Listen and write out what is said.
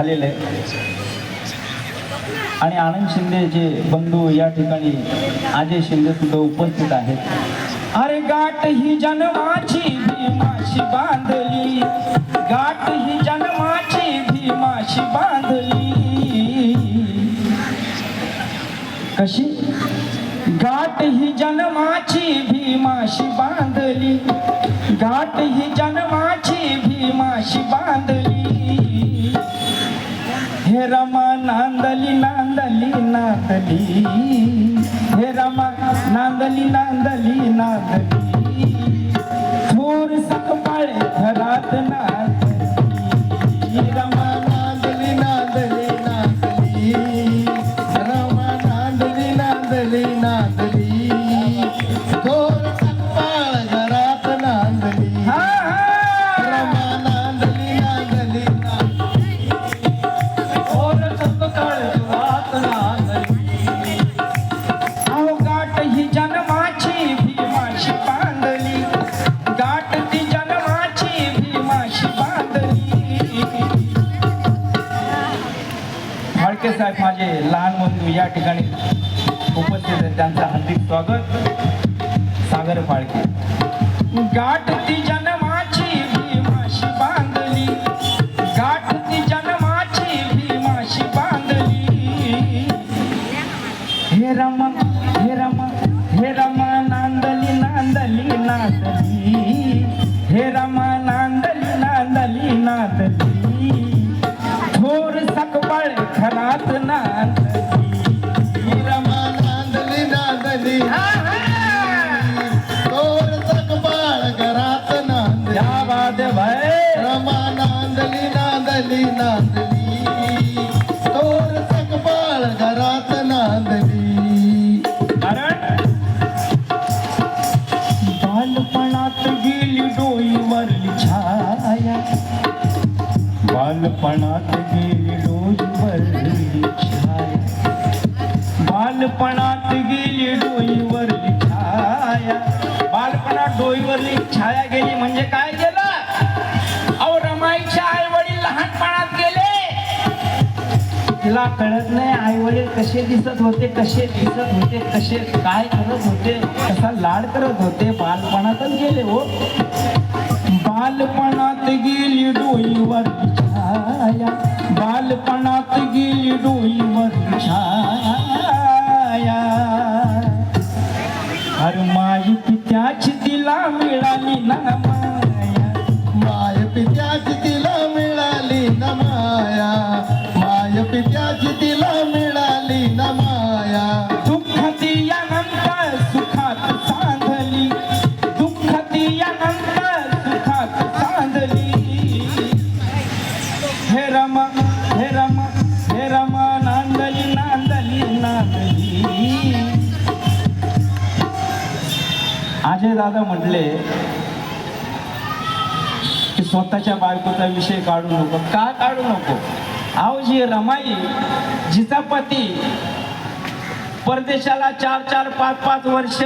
झालेलं आहे. आणि आनंद शिंदे जे बंधू या ठिकाणी अजय शिंदे सुद्धा उपस्थित आहेत. अरे गाठ ही जन्माची भीमाशी बांधली. गाठ ही जन्माची भीमाशी बांधली. कशी? गाठ ही जन्माची भीमाशी बांधली. गाठ ही जन्माची भीमाशी बांधली. नांदली नांदली नांदली. हे रमा नांदली नांदली नांदली. फडके साहेब माझे लहान बंधू या ठिकाणी उपस्थित आहेत. त्यांचं हार्दिक स्वागत. सागर फाळके. गाठ ती जन्माची भीमाशी बांधली. गाठ ती जन्माची भीमाशी बांधली. हे रमा हे रमा हे रमा नांदली नांदली नांदली. हे रमा बालपणात गेली डोईवरली छाया. बालपणात गेली डोईवरली छाया. बालपणात गेली डोईवरली छाया. बालपणात डोईवरली छाया गेली म्हणजे काय? तिला कळत नाही आई वडील कसे दिसत होते कसे दिसत होते कसे काय करत होते कसा लाड करत होते बालपणातच गेले हो. बालपणात गेली डोईवर छाया बालपणात गेली डोईवर छाया. अजय दादा म्हटले की स्वतःच्या बायकोचा विषय काढू नको. का काढू नको? अहो जी रमाई जिचा पती परदेशाला चार चार पाच पाच वर्ष